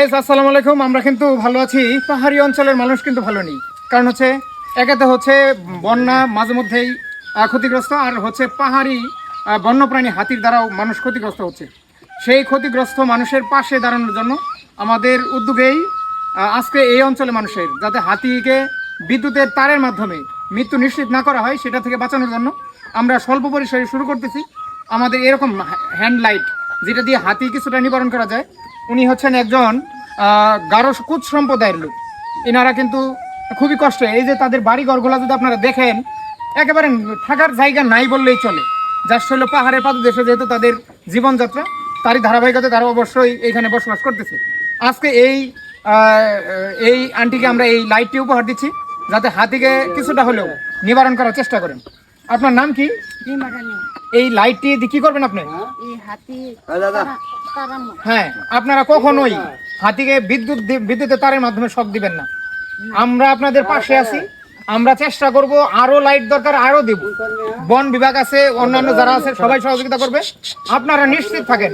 Guys আসসালামু আলাইকুম। আমরা কিন্তু ভালো আছি। পাহাড়ি অঞ্চলের মানুষ কিন্তু ভালো নেই। কারণ হচ্ছে, একেতে হচ্ছে বন্যা মাঝে মধ্যেই ক্ষতিগ্রস্ত। আর হচ্ছে পাহাড়ি বন্যপ্রাণী হাতির দ্বারাও মানুষ ক্ষতিগ্রস্ত হচ্ছে। সেই ক্ষতিগ্রস্ত মানুষের পাশে দাঁড়ানোর জন্য আমাদের উদ্যোগেই আজকে এই অঞ্চলে মানুষের, যাতে হাতিকে বিদ্যুতের তারের মাধ্যমে মৃত্যু নিশ্চিত না করা হয়, সেটা থেকে বাঁচানোর জন্য আমরা স্বল্প পরিসরে শুরু করতেছি। আমাদের এরকম হ্যান্ড লাইট যেটা দিয়ে হাতি কিছুটা নিবারণ করা যায় উনি হচ্ছেন একজন গারো কুচ সম্প্রদায়ের লোক। এনারা কিন্তু খুবই কষ্ট। এই যে তাদের বাড়ি ঘরগুলো যদি আপনারা দেখেন একেবারে থাকার জায়গা নাই বললেই চলে। যার হলো পাহাড়ের পাদদেশে যেহেতু তাদের জীবনযাত্রা তারই ধারাবাহিকতা তারা অবশ্যই এখানে বসবাস করতেছে। আজকে এই এই আন্টিকে আমরা এই লাইটটি উপহার দিচ্ছি যাতে হাতিকে কিছুটা হলেও নিবারণ করার চেষ্টা করেন। আপনার নাম কি? এই লাইটটি দিয়ে কি করবেন আপনি? হাতি হ্যাঁ আপনারা কখনোই হাতিকে বিদ্যুৎ বিদ্যুতের তারের মাধ্যমে শক দিবেন না। আমরা আপনাদের পাশে আছি। আমরা চেষ্টা করব আরও লাইট দরকার আরও দিব। বন বিভাগ আছে অন্যান্য যারা আছে সবাই সহযোগিতা করবে। আপনারা নিশ্চিত থাকেন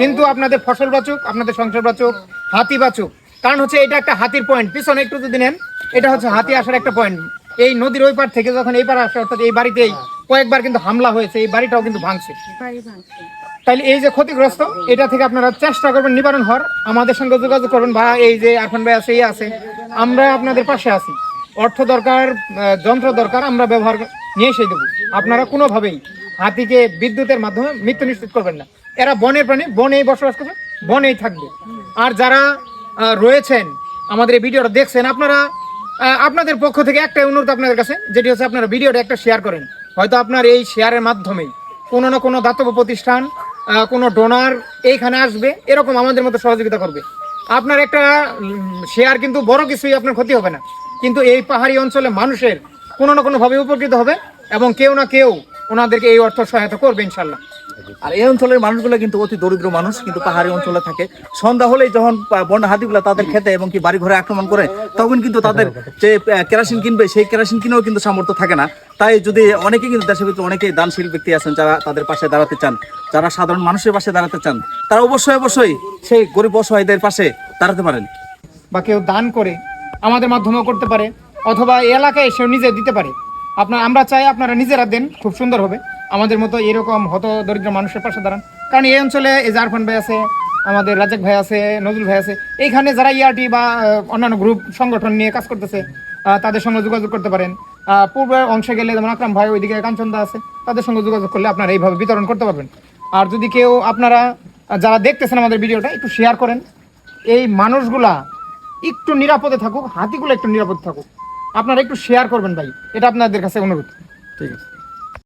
কিন্তু আপনাদের ফসল বাঁচুক আপনাদের সংসার বাঁচুক হাতি বাঁচুক। কারণ হচ্ছে এটা একটা হাতির পয়েন্ট পিছনে একটু যদি নেন এটা হচ্ছে হাতি আসার একটা পয়েন্ট এই নদীর ওই পার থেকে যখন এই পার আসে অর্থাৎ এই বাড়িতেই কয়েকবার কিন্তু হামলা হয়েছে এই বাড়িটাও কিন্তু ভাঙছে। তাইলে এই যে ক্ষতিগ্রস্ত, এটা থেকে আপনারা চেষ্টা করবেন নিবারণ হওয়ার। আমাদের সঙ্গে যোগাযোগ করবেন বা এই যে আরফান ভাই আছে আছে। আমরা আপনাদের পাশে আছি। অর্থ দরকার যন্ত্র দরকার, আমরা ব্যবহার নিয়ে এসে দেবো। আপনারা কোনোভাবেই হাতিকে বিদ্যুতের মাধ্যমে মৃত্যু নিশ্চিত করবেন না। এরা বনের প্রাণী, বনেই বসবাস করবে বনেই থাকবে। আর যারা রয়েছেন, আমাদের এই ভিডিওটা দেখছেন, আপনারা আপনাদের পক্ষ থেকে একটা অনুরোধ আপনাদের কাছে, যেটি হচ্ছে আপনারা ভিডিওটা একটা শেয়ার করেন। হয়তো আপনার এই শেয়ারের মাধ্যমেই কোনো না কোনো দাতব্য প্রতিষ্ঠান কোনো ডোনার এইখানে আসবে, এরকম আমাদের মতো সহযোগিতা করবে। আপনার একটা শেয়ার কিন্তু বড় কিছুই আপনার ক্ষতি হবে না। কিন্তু এই পাহাড়ি অঞ্চলে মানুষের কোনো না কোনোভাবে উপকৃত হবে এবং কেউ না কেউ ওনাদেরকে এই অর্থ সহায়তা করবে ইনশাল্লাহ। আর এই অঞ্চলের মানুষগুলো কিন্তু অতি দরিদ্র মানুষ কিন্তু পাহাড়ি অঞ্চলে থাকে। সন্ধ্যা হলেই যখন বন্যা হাতিগুলো তাদের খেতে এবং কি বাড়ি ঘরে আক্রমণ করে তখন কিন্তু তাদের যে কেরাসিন কিনবে সেই কেরাসিন কিনেও কিন্তু সামর্থ্য থাকে না। তাই যদি অনেকেই কিন্তু দেশের ভিতরে অনেকেই দানশীল ব্যক্তি আছেন যারা তাদের পাশে দাঁড়াতে চান যারা সাধারণ মানুষের পাশে দাঁড়াতে চান তারা অবশ্যই অবশ্যই সেই গরিব অসহায়দের পাশে দাঁড়াতে পারেন। বা কেউ দান করে আমাদের মাধ্যমেও করতে পারে অথবা এলাকায় এসেও নিজে দিতে পারে। আপনার আমরা চাই আপনারা নিজেরা দেন, খুব সুন্দর হবে। আমাদের মতো এরকম হত দরিদ্র মানুষের পাশে দাঁড়ান। কারণ এই অঞ্চলে এই জারফান ভাই আছে, আমাদের রাজাক ভাই আছে, নজরুল ভাই আছে, এইখানে যারা ইয়ারটি বা অন্যান্য গ্রুপ সংগঠন নিয়ে কাজ করতেছে তাদের সঙ্গে যোগাযোগ করতে পারেন। পূর্বের অংশে গেলে যেমন আকরাম ভাই, ওইদিকে কাঞ্চনদা আছে, তাদের সঙ্গে যোগাযোগ করলে আপনারা এইভাবে বিতরণ করতে পারবেন। আর যদি কেউ আপনারা, যারা দেখতেছেন আমাদের ভিডিওটা, একটু শেয়ার করেন। এই মানুষগুলা একটু নিরাপদে থাকুক, হাতিগুলো একটু নিরাপদে থাকুক। আপনারা একটু শেয়ার করবেন ভাই। এটা আপনাদের কাছে অনুরোধ। ঠিক আছে।